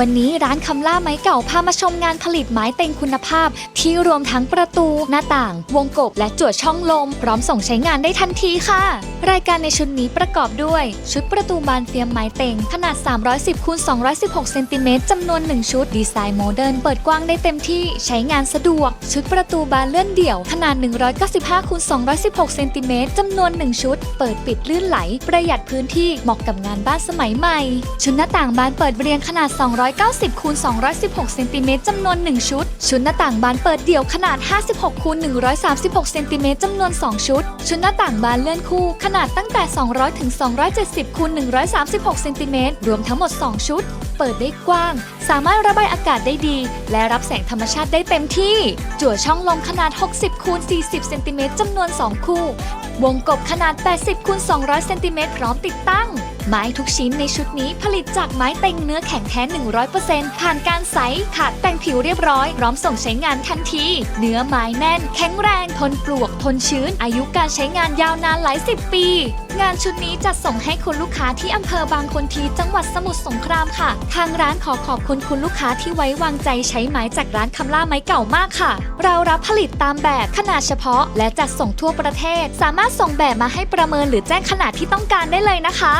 วันนี้ร้านคำล่าไม้เก่าพามาชมงานผลิตไม้เต็งคุณภาพ ที่รวมทั้งประตู หน้าต่าง วงกบและจั่วช่องลม พร้อมส่งใช้งานได้ทันทีค่ะ รายการในชุดนี้ประกอบด้วย ชุดประตูบานเฟียมไม้เต็ง ขนาด 310คูณ216เซนติเมตรจำนวน 1 ชุด ดีไซน์โมเดิร์นเปิดกว้างได้เต็มที่ใช้งานสะดวก ชุดประตูบานเลื่อนเดี่ยว ขนาด 195คูณ216เซนติเมตรจำนวน 1 ชุด เปิดปิดลื่นไหล ประหยัดพื้นที่เหมาะกับงานบ้านสมัยใหม่ ชุดหน้าต่างบานเปิดเรียงขนาด290คูณ216เซนติเมตรจำนวน 1 ชุด ชุดหน้าต่างบานเปิดเดี่ยวขนาด 56คูณ136เซนติเมตรจำนวน 2 ชุด ชุดหน้าต่างบานเลื่อนคู่ขนาดตั้งแต่ 200ถึง270คูณ136เซนติเมตรรวมทั้งหมด 2 ชุด เปิดได้กว้าง สามารถระบายอากาศได้ดี และรับแสงธรรมชาติได้เต็มที่ จั่วช่องลมขนาด 60คูณ40เซนติเมตรจำนวน 2 คู่ วงกบขนาด 80คูณ200เซนติเมตรพร้อมติดตั้ง ไม้ทุกชิ้นในชุดนี้ผลิตจากไม้เต็งเนื้อแข็งแท้ 100%ผ่านการใสขัดแต่งผิวเรียบร้อย พร้อมส่งใช้งานทันที เนื้อไม้แน่น แข็งแรง ทนปลวก ทนชื้น อายุการใช้งานยาวนานหลายสิบปี งานชุดนี้จัดส่งให้คุณลูกค้าที่อำเภอบางคนทีจังหวัดสมุทรสงครามค่ะ ทางร้านขอขอบคุณคุณลูกค้าที่ไว้วางใจใช้ไม้จากร้านคำล่าไม้เก่ามากค่ะ เรารับผลิตตามแบบขนาดเฉพาะ และจัดส่งทั่วประเทศ สามารถส่งแบบมาให้ประเมินหรือแจ้งขนาดที่ต้องการได้เลยนะคะ